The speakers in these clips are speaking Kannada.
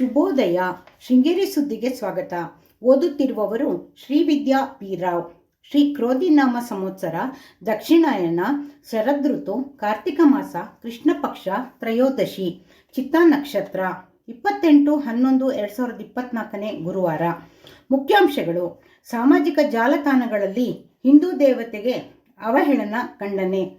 ಶುಭೋದಯ. ಶೃಂಗೇರಿ ಸುದ್ದಿಗೆ ಸ್ವಾಗತ. ಓದುತ್ತಿರುವವರು ಶ್ರೀವಿದ್ಯಾ ಪಿ. ರಾವ್. ಶ್ರೀ ಕ್ರೋಧಿನಾಮ ಸಂವತ್ಸರ ದಕ್ಷಿಣಾಯನ ಶರದೃತು ಕಾರ್ತಿಕ ಮಾಸ, ಕೃಷ್ಣ ಪಕ್ಷ, ತ್ರಯೋದಶಿ, ಚಿತ್ತಾ ನಕ್ಷತ್ರ, ಇಪ್ಪತ್ತೆಂಟು ಹನ್ನೊಂದು ಎರಡು ಸಾವಿರದ ಇಪ್ಪತ್ನಾಲ್ಕನೇ ಗುರುವಾರ. ಮುಖ್ಯಾಂಶಗಳು. ಸಾಮಾಜಿಕ ಜಾಲತಾಣಗಳಲ್ಲಿ ಹಿಂದೂ ದೇವತೆಗೆ ಅವಹೇಳನ ಖಂಡನೆ.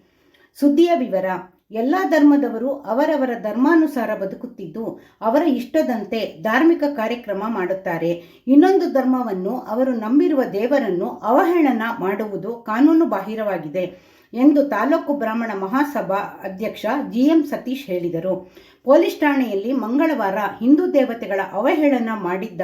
ಸುದ್ದಿಯ ವಿವರ. ಎಲ್ಲ ಧರ್ಮದವರು ಅವರವರ ಧರ್ಮಾನುಸಾರ ಬದುಕುತ್ತಿದ್ದು ಅವರ ಇಷ್ಟದಂತೆ ಧಾರ್ಮಿಕ ಕಾರ್ಯಕ್ರಮ ಮಾಡುತ್ತಾರೆ. ಇನ್ನೊಂದು ಧರ್ಮವನ್ನು ಅವರು ನಂಬಿರುವ ದೇವರನ್ನು ಅವಹೇಳನ ಮಾಡುವುದು ಕಾನೂನು ಬಾಹಿರವಾಗಿದೆ ಎಂದು ತಾಲೂಕು ಬ್ರಾಹ್ಮಣ ಮಹಾಸಭಾ ಅಧ್ಯಕ್ಷ ಜಿಎಂ ಸತೀಶ್ ಹೇಳಿದರು. ಪೊಲೀಸ್ ಠಾಣೆಯಲ್ಲಿ ಮಂಗಳವಾರ ಹಿಂದೂ ದೇವತೆಗಳ ಅವಹೇಳನ ಮಾಡಿದ್ದ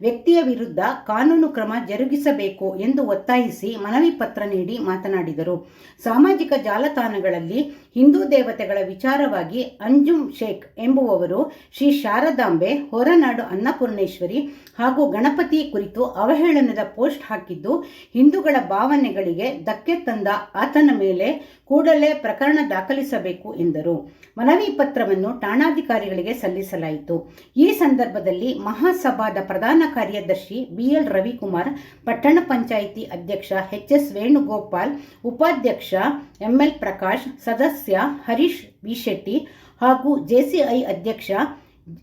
ವ್ಯಕ್ತಿಯ ವಿರುದ್ಧ ಕಾನೂನು ಕ್ರಮ ಜರುಗಿಸಬೇಕು ಎಂದು ಒತ್ತಾಯಿಸಿ ಮನವಿ ಪತ್ರ ನೀಡಿ ಮಾತನಾಡಿದರು. ಸಾಮಾಜಿಕ ಜಾಲತಾಣಗಳಲ್ಲಿ ಹಿಂದೂ ದೇವತೆಗಳ ವಿಚಾರವಾಗಿ ಅಂಜುಮ್ ಶೇಖ್ ಎಂಬುವವರು ಶ್ರೀ ಶಾರದಾಂಬೆ, ಹೊರನಾಡು ಅನ್ನಪೂರ್ಣೇಶ್ವರಿ ಹಾಗೂ ಗಣಪತಿ ಕುರಿತು ಅವಹೇಳನದ ಪೋಸ್ಟ್ ಹಾಕಿದ್ದು, ಹಿಂದೂಗಳ ಭಾವನೆಗಳಿಗೆ ಧಕ್ಕೆ ತಂದ ಆತನ ಮೇಲೆ ಕೂಡಲೇ ಪ್ರಕರಣ ದಾಖಲಿಸಬೇಕು ಎಂದರು. ಮನವಿ ಪತ್ರವನ್ನು ಠಾಣಾಧಿಕಾರಿಗಳಿಗೆ ಸಲ್ಲಿಸಲಾಯಿತು. ಈ ಸಂದರ್ಭದಲ್ಲಿ ಮಹಾಸಭಾದ ಪ್ರಧಾನ ಕಾರ್ಯದರ್ಶಿ ಬಿಎಲ್ ರವಿಕುಮಾರ್, ಪಟ್ಟಣ ಪಂಚಾಯಿತಿ ಅಧ್ಯಕ್ಷ ಎಚ್ ಎಸ್ ವೇಣುಗೋಪಾಲ್, ಉಪಾಧ್ಯಕ್ಷ ಎಂಎಲ್ ಪ್ರಕಾಶ್, ಸದಸ್ಯ ಹರೀಶ್ ಬಿಶೆಟ್ಟಿ ಹಾಗೂ ಜೆಸಿಐ ಅಧ್ಯಕ್ಷ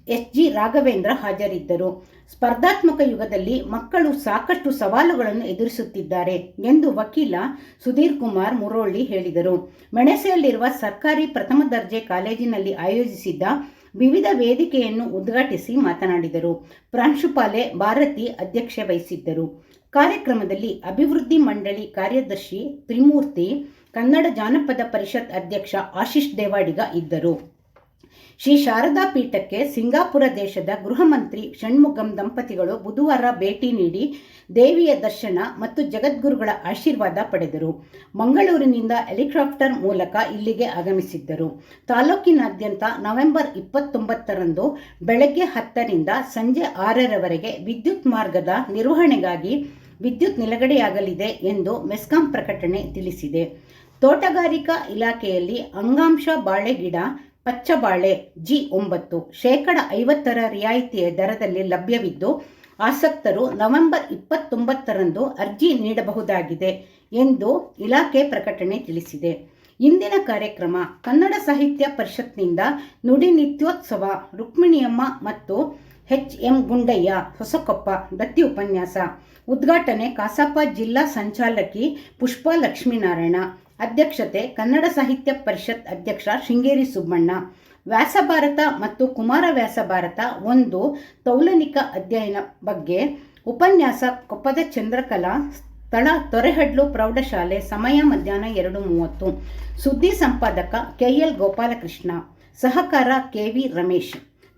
ಎಸ್ ಜಿ ರಾಘವೇಂದ್ರ ಹಾಜರಿದ್ದರು. ಸ್ಪರ್ಧಾತ್ಮಕ ಯುಗದಲ್ಲಿ ಮಕ್ಕಳು ಸಾಕಷ್ಟು ಸವಾಲುಗಳನ್ನು ಎದುರಿಸುತ್ತಿದ್ದಾರೆ ಎಂದು ವಕೀಲ ಸುಧೀರ್ ಕುಮಾರ್ ಮುರೋಳ್ಳಿ ಹೇಳಿದರು. ಮೆಣಸೆಯಲ್ಲಿರುವ ಸರ್ಕಾರಿ ಪ್ರಥಮ ದರ್ಜೆ ಕಾಲೇಜಿನಲ್ಲಿ ಆಯೋಜಿಸಿದ್ದ ವಿವಿಧ ವೇದಿಕೆಯನ್ನು ಉದ್ಘಾಟಿಸಿ ಮಾತನಾಡಿದರು. ಪ್ರಾಂಶುಪಾಲೆ ಭಾರತಿ ಅಧ್ಯಕ್ಷೆ ವಹಿಸಿದ್ದರು. ಕಾರ್ಯಕ್ರಮದಲ್ಲಿ ಅಭಿವೃದ್ಧಿ ಮಂಡಳಿ ಕಾರ್ಯದರ್ಶಿ ತ್ರಿಮೂರ್ತಿ, ಕನ್ನಡ ಜಾನಪದ ಪರಿಷತ್ ಅಧ್ಯಕ್ಷ ಆಶೀಶ್ ದೇವಾಡಿಗ ಇದ್ದರು. ಶ್ರೀ ಶಾರದಾ ಪೀಠಕ್ಕೆ ಸಿಂಗಾಪುರ ದೇಶದ ಗೃಹ ಮಂತ್ರಿ ಷಣ್ಮುಗಂ ದಂಪತಿಗಳು ಬುಧವಾರ ಭೇಟಿ ನೀಡಿ ದೇವಿಯ ದರ್ಶನ ಮತ್ತು ಜಗದ್ಗುರುಗಳ ಆಶೀರ್ವಾದ ಪಡೆದರು. ಮಂಗಳೂರಿನಿಂದ ಹೆಲಿಕಾಪ್ಟರ್ ಮೂಲಕ ಇಲ್ಲಿಗೆ ಆಗಮಿಸಿದ್ದರು. ತಾಲೂಕಿನಾದ್ಯಂತ ನವೆಂಬರ್ ಇಪ್ಪತ್ತೊಂಬತ್ತರಂದು ಬೆಳಗ್ಗೆ ಹತ್ತರಿಂದ ಸಂಜೆ ಆರರವರೆಗೆ ವಿದ್ಯುತ್ ಮಾರ್ಗದ ನಿರ್ವಹಣೆಗಾಗಿ ವಿದ್ಯುತ್ ನಿಲುಗಡೆಯಾಗಲಿದೆ ಎಂದು ಮೆಸ್ಕಾಂ ಪ್ರಕಟಣೆ ತಿಳಿಸಿದೆ. ತೋಟಗಾರಿಕಾ ಇಲಾಖೆಯಲ್ಲಿ ಅಂಗಾಂಶ ಬಾಳೆ ಗಿಡ ಪಚ್ಚಬಾಳೆ ಜಿ ಒಂಬತ್ತು ಶೇಕಡ ಐವತ್ತರ ರಿಯಾಯಿತಿಯ ದರದಲ್ಲಿ ಲಭ್ಯವಿದ್ದು, ಆಸಕ್ತರು ನವೆಂಬರ್ ಇಪ್ಪತ್ತೊಂಬತ್ತರಂದು ಅರ್ಜಿ ನೀಡಬಹುದಾಗಿದೆ ಎಂದು ಇಲಾಖೆ ಪ್ರಕಟಣೆ ತಿಳಿಸಿದೆ. ಇಂದಿನ ಕಾರ್ಯಕ್ರಮ ಕನ್ನಡ ಸಾಹಿತ್ಯ ಪರಿಷತ್ನಿಂದ ನುಡಿ ನಿತ್ಯೋತ್ಸವ ರುಕ್ಮಿಣಿಯಮ್ಮ ಮತ್ತು ಎಚ್ ಎಂ ಗುಂಡಯ್ಯ ಹೊಸಕೊಪ್ಪ ದತ್ತಿ ಉಪನ್ಯಾಸ. ಉದ್ಘಾಟನೆ ಕಾಸಾಪ ಜಿಲ್ಲಾ ಸಂಚಾಲಕಿ ಪುಷ್ಪ ಲಕ್ಷ್ಮೀನಾರಾಯಣ ಅಧ್ಯಕ್ಷತೆ ಕನ್ನಡ ಸಾಹಿತ್ಯ ಪರಿಷತ್ ಅಧ್ಯಕ್ಷ ಶೃಂಗೇರಿ ಸುಬ್ಬಣ್ಣ. ವ್ಯಾಸಭಾರತ ಮತ್ತು ಕುಮಾರ ವ್ಯಾಸಭಾರತ ಒಂದು ತೌಲನಿಕ ಅಧ್ಯಯನ ಬಗ್ಗೆ ಉಪನ್ಯಾಸ ಕೊಪ್ಪದ ಚಂದ್ರಕಲಾ ಸ್ಥಳ ತೊರೆಹಡ್ಲು ಪ್ರೌಢಶಾಲೆ ಸಮಯ ಮಧ್ಯಾಹ್ನ ಎರಡು ಮೂವತ್ತು. ಸುದ್ದಿ ಸಂಪಾದಕ ಕೆಎಲ್ ಗೋಪಾಲಕೃಷ್ಣ. ಸಹಕಾರ ಕೆವಿ ರಮೇಶ್.